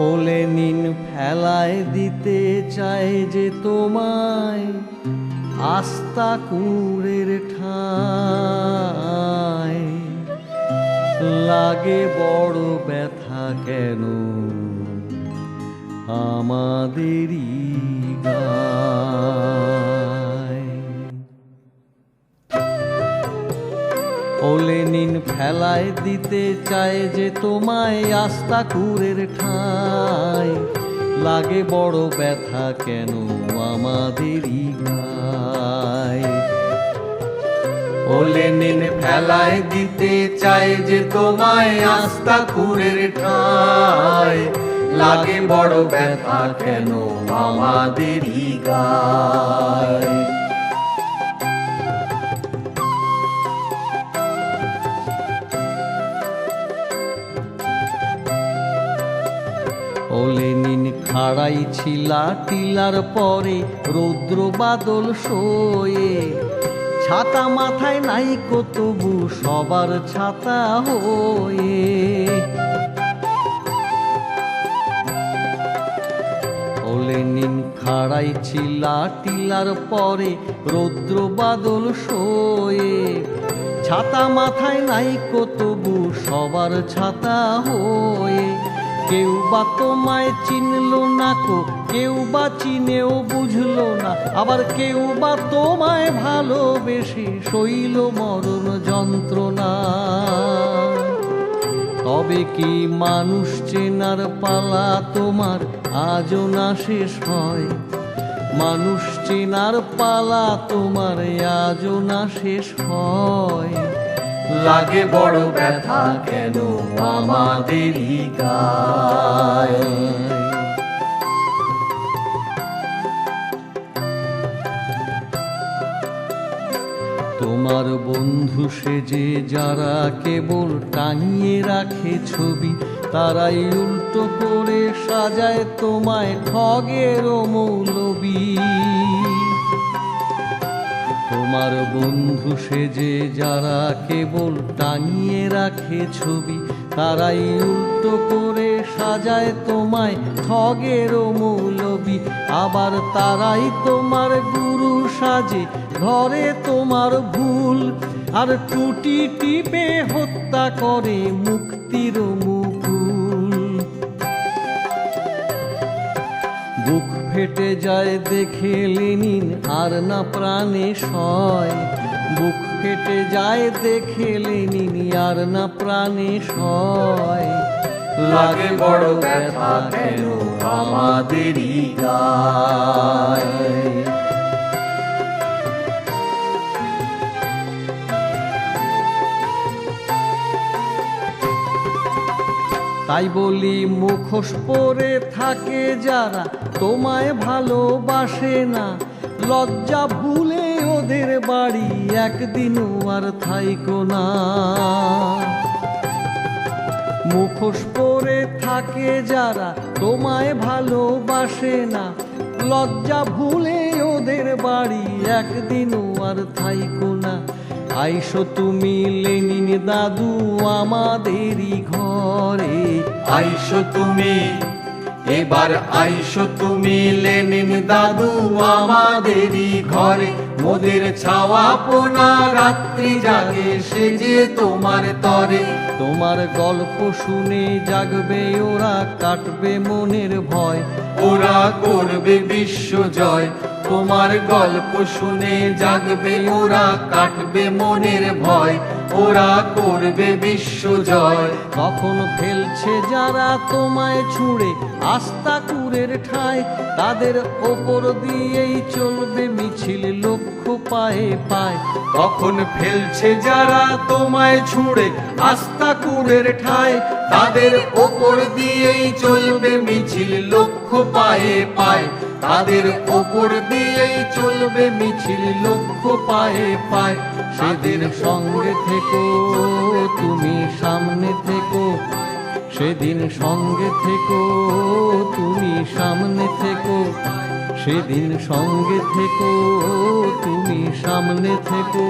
ওলে নিন, ফেলায় দিতে চায় যে তোমায় আস্তা কুঁড়ের ঠায় লাগে বড় ব্যথা কেন? আমাদেরই গায়। ওলে ফেলায় দিতে চায় যে তোমায় আস্তা কুরের ঠাই। লাগে বড় ব্যথা কেন আমাদেরই গায় ওলে নিন ফেলায় দিতে চায় যে তোমায় আস্তা কুরের ঠাই। লাগে বড় ব্যথা কেন আমাদেরই গায় ওলে নিন খাড়াই ছিলা টিলার পরে রৌদ্র বাদল শোয়ে। ছাতা মাথায় নাই তবু সবার ছাতা হয়ে। নিন খাড়াই ছিলা টিলার পরে রৌদ্র বাদল ছাতা মাথায় নাই তবু সবার ছাতা হয়ে। কেউ বা তোমায় চিনলো না কো, কেউ বা চিনেও বুঝলো না। আবার কেউ বা তোমায় ভালোবেসে শৈল মরণ যন্ত্রণা। তবে কি মানুষ চেনার পালা তোমার আজও না শেষ হয়? মানুষ চেনার পালা তোমার আজও না শেষ হয়? লাগে বড় ব্যথা কেন আমাদেরই গায়? তোমার বন্ধু সেজে যারা কেবল টাঙিয়ে রাখে ছবি, তারাই উল্টো করে সাজায় তোমায় ঠগের মৌলবী। তোমার বন্ধু সেজে যারা কেবল টাঙিয়ে রাখে ছবি, তারাই উল্টো করে সাজায় তোমায় ঠগের মৌলবী। আবার তারাই তোমার গুরু সাজে, ধরে তোমার ভুল। আর টুটি টিপে হত্যা করে মুক্তির মুকুল। ফেটে যায় দেখে লেনিন আর না প্রাণে সয়। বুক ফেটে যায় দেখে লেনিন আর না প্রাণে সয়। লাগে বড় ব্যথা কেন আমাদেরই গায়? তাই বলি মুখোশ পরে থাকে যারা, তোমায় ভালোবাসে না। লজ্জা ভুলে ওদের বাড়ি একদিনও আর থাইকো না। মুখোশ পরে থাকে যারা, তোমায় ভালোবাসে না। লজ্জা ভুলে ওদের বাড়ি একদিনও আর থাইকো না। আইসো তুমি লেনিন দাদু আমাদেরই ঘরে। আইসো তুমি, এবার আইসো তুমি লেনিন দাদু আমাদেরই ঘরে। মোদের ছাওয়া পোনা রাত্রি জাগে, সে যে তোমার তরে। তোমার গল্প শুনে জাগবে, ওরা কাটবে মনের ভয়। ওরা করবে বিশ্ব জয়। তোমার গল্প শুনে জাগবে, ওরা কাটবে মনের ভয়, ওরা করবে বিশ্ব জয়। কখন ফেলছে যারা তোমায় ছুঁড়ে আস্তা কুরের ঠায় তাদের ওপর দিয়েই চলবে মিছিল লক্ষ্য পায়ে পায়। কখন ফেলছে যারা তোমায় ছুঁড়ে আস্থা কুড়ের ঠায় তাদের ওপর দিয়েই চলবে মিছিল, লক্ষ্য পায়ে পায়। তাদের ওপর দিয়েই চলবে মিছিল, লক্ষ্য পায়ে পায়। সেদিন সঙ্গে থেকো, তুমি সামনে থেকো। সেদিন সঙ্গে থেকো, তুমি সামনে থেকো। সেদিন সঙ্গে থেকো, তুমি সামনে থেকো।